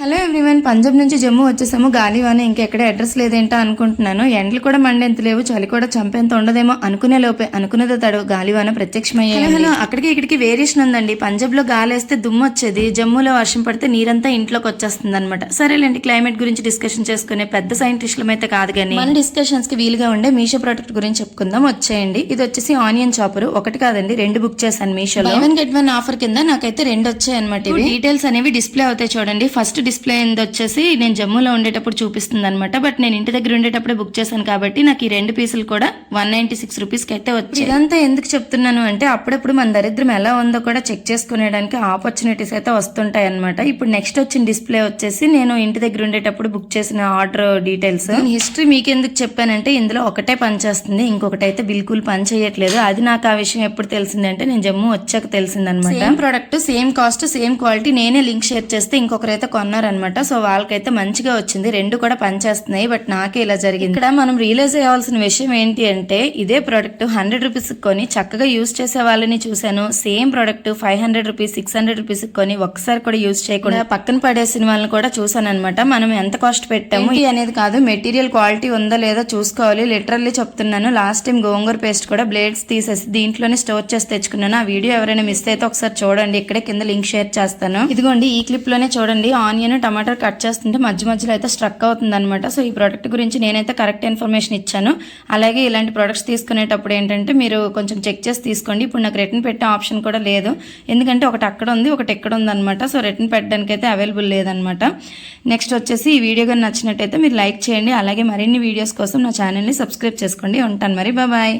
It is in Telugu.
హలో ఎవ్రీవన్ పంజాబ్ నుంచి జమ్మూ వచ్చేసాము. గాలివాన ఇంకెక్కడ అడ్రస్ లేదేంటో అనుకుంటున్నాను. ఎండలు కూడా మండెంత లేవు. చలి కూడా చంపేంత ఉండదేమో అనుకునే లోపే అనుకున్నదో తడు. గాలివాన ప్రత్యక్షమయ్యాయి హలో అక్కడికి ఇక్కడికి వేరియేషన్ ఉందండి. పంజాబ్లో గాలి వేస్తే దుమ్ము వచ్చేది జమ్మూలో వర్షం పడితే నీరంతా ఇంట్లోకి వచ్చేస్తుంది అనమాట సరేలేండి క్లైమేట్ గురించి డిస్కషన్ చేసుకునే పెద్ద సైంటిస్టులం అయితే కాదు కానీ మన డిస్కషన్స్కి వీలుగా ఉండే మీషో ప్రోడక్ట్ గురించి చెప్పుకుందాం. వచ్చేయండి. ఇది వచ్చేసి ఆనియన్ చాపర్. ఒకటి కాదండి రెండు బుక్ చేశాను మీషోలో. వన్ గెట్ వన్ ఆఫర్ కింద నాకైతే రెండు వచ్చాయి అనమాట ఇవి. డీటెయిల్స్ అనేవి డిస్ప్లే అవుతాయి చూడండి. ఫస్ట్ డిస్ప్లే అయింది వచ్చేసి నేను జమ్మూలో ఉండేటప్పుడు చూపిస్తుంది అనమాట బట్ నేను ఇంటి దగ్గర ఉండేటప్పుడే బుక్ చేశాను కాబట్టి నాకు ఈ రెండు పీసులు కూడా వన్ నైన్టీ సిక్స్ రూపీస్కి అయితే వచ్చాయి. ఇదంతా ఎందుకు చెప్తున్నాను అంటే అప్పుడప్పుడు మన దరిద్రం ఎలా ఉందో కూడా చెక్ చేసుకునేడానికి ఆపర్చునిటీస్ అయితే వస్తుంటాయి అనమాట ఇప్పుడు నెక్స్ట్ వచ్చిన డిస్ప్లే వచ్చేసి నేను ఇంటి దగ్గర ఉండేటప్పుడు బుక్ చేసిన ఆర్డర్ డీటెయిల్స్ హిస్టరీ మీకు ఎందుకు చెప్పానంటే ఇందులో ఒకటే పని చేస్తుంది ఇంకొకటి అయితే బిల్కుల్ పని చేయట్లేదు. అది నాకు ఆ విషయం ఎప్పుడు తెలిసిందంటే నేను జమ్మూ వచ్చాక తెలిసిందనమాట same product same cost same quality నేనే లింక్ షేర్ చేస్తే ఇంకొకరైతే కొన్నారనమాట సో వాళ్ళకైతే మంచిగా వచ్చింది. రెండు కూడా పనిచేస్తున్నాయి. బట్ నాకే ఇలా జరిగింది. ఇక్కడ మనం రియలైజ్ అయ్యాల్సిన విషయం ఏంటి అంటే ఇదే ప్రోడక్ట్ హండ్రెడ్ రూపీస్ కొని చక్కగా యూస్ చేసే వాళ్ళని చూశాను. Same product five hundred rupees six hundred rupees కొని ఒక్కసారి కూడా యూస్ చేయకుండా పక్కన పడేసిన వాళ్ళని కూడా చూసాను అనమాట మనం ఎంత కాస్ట్ పెట్టాము? ఇది అనేది కాదు. మెటీరియల్ క్వాలిటీ ఉందో లేదో చూసుకోవాలి. లిటరల్లీ చెప్తున్నాను. లాస్ట్ టైం గోంగూర పేస్ట్ కూడా బ్లేడ్స్ తీసేసి దీంట్లోనే స్టోర్ చేసి తెచ్చుకున్నాను. ఆ వీడియో ఎవరైనా మిస్ అయితే ఒకసారి చూడండి. ఇక్కడే కింద లింక్ షేర్ చేస్తాను. ఇదిగోండి ఈ క్లిప్లోనే చూడండి. ఆనియన్ టమాటా కట్ చేస్తుంటే మధ్య మధ్యలో అయితే స్ట్రక్ అవుతుంది అనమాట సో ఈ ప్రోడక్ట్ గురించి నేనైతే కరెక్ట్ ఇన్ఫర్మేషన్ ఇచ్చాను. అలాగే ఇలాంటి ప్రొడక్ట్స్ తీసుకునేటప్పుడు ఏంటంటే మీరు కొంచెం చెక్ చేసి తీసుకోండి. ఇప్పుడు నాకు రిటర్న్ పెట్టే ఆప్షన్ కూడా లేదు. ఎందుకంటే ఒకటి అక్కడ ఉంది ఒకటి ఎక్కడ ఉంది అనమాట సో రిటర్న్ పెట్టడానికి అయితే అవైలబుల్ లేదనమాట నెక్స్ట్ వచ్చేసి ఈ వీడియో కానీ నచ్చినట్టయితే మీరు లైక్ చేయండి. అలాగే మరిన్ని వీడియోస్ కోసం నా ఛానల్ని సబ్స్క్రైబ్ చేసుకోండి. ఉంటాను మరి. బాయ్.